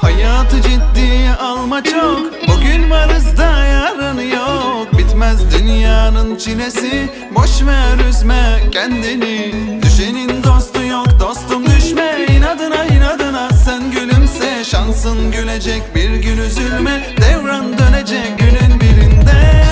Hayatı ciddiye alma çok. Bugün varız da yarın yok. Bitmez dünyanın çilesi. Boş ver üzme kendini. Düşenin dostu yok dostum düşme. İnadına inadına sen gülümse. Şansın gülecek bir gün üzülme. Devran dönecek günün birinde.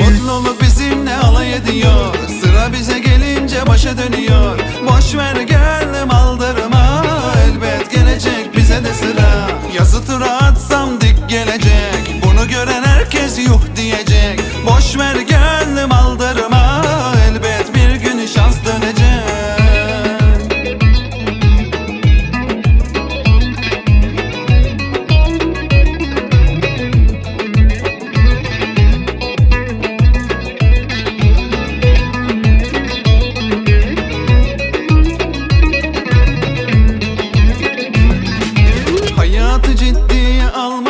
Mutluluk bizimle alay ediyor. Sıra bize gelince başa dönüyor Boş ver gönlüm aldırma Elbet gelecek bize de sıra. Yazı tura atsam dik gelecek. Bunu gören herkes yuh diyecek. Boş ver gönlüm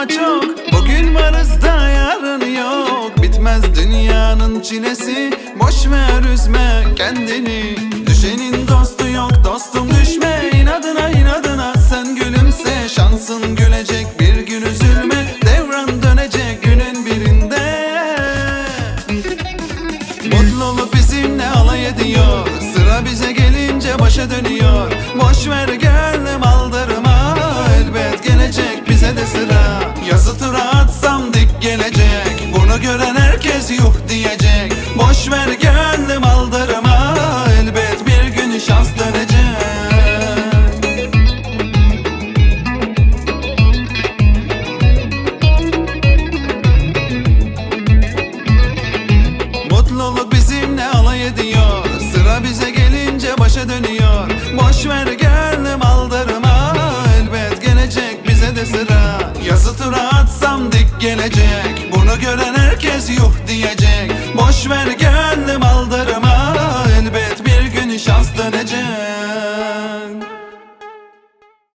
çok. Bugün varız da yarın yok. Bitmez dünyanın çilesi. Boş ver üzme kendini. Düşenin dostu yok dostum düşme. İnadına inadına sen gülümse. Şansın gülecek bir gün üzülme. Devran dönecek günün birinde. Mutluluk bizimle alay ediyor. Sıra bize gelince başa dönüyor. Boş ver gönlüm Boş ver gönlüm aldırma Elbet bir gün şans dönecek Mutluluk bizimle alay ediyor. Sıra bize gelince başa dönüyor. Boş ver gönlüm aldırma Elbet gelecek bize de sıra. Yazı tura atsam dik gelecek. Bunu gören herkes yuh diyecek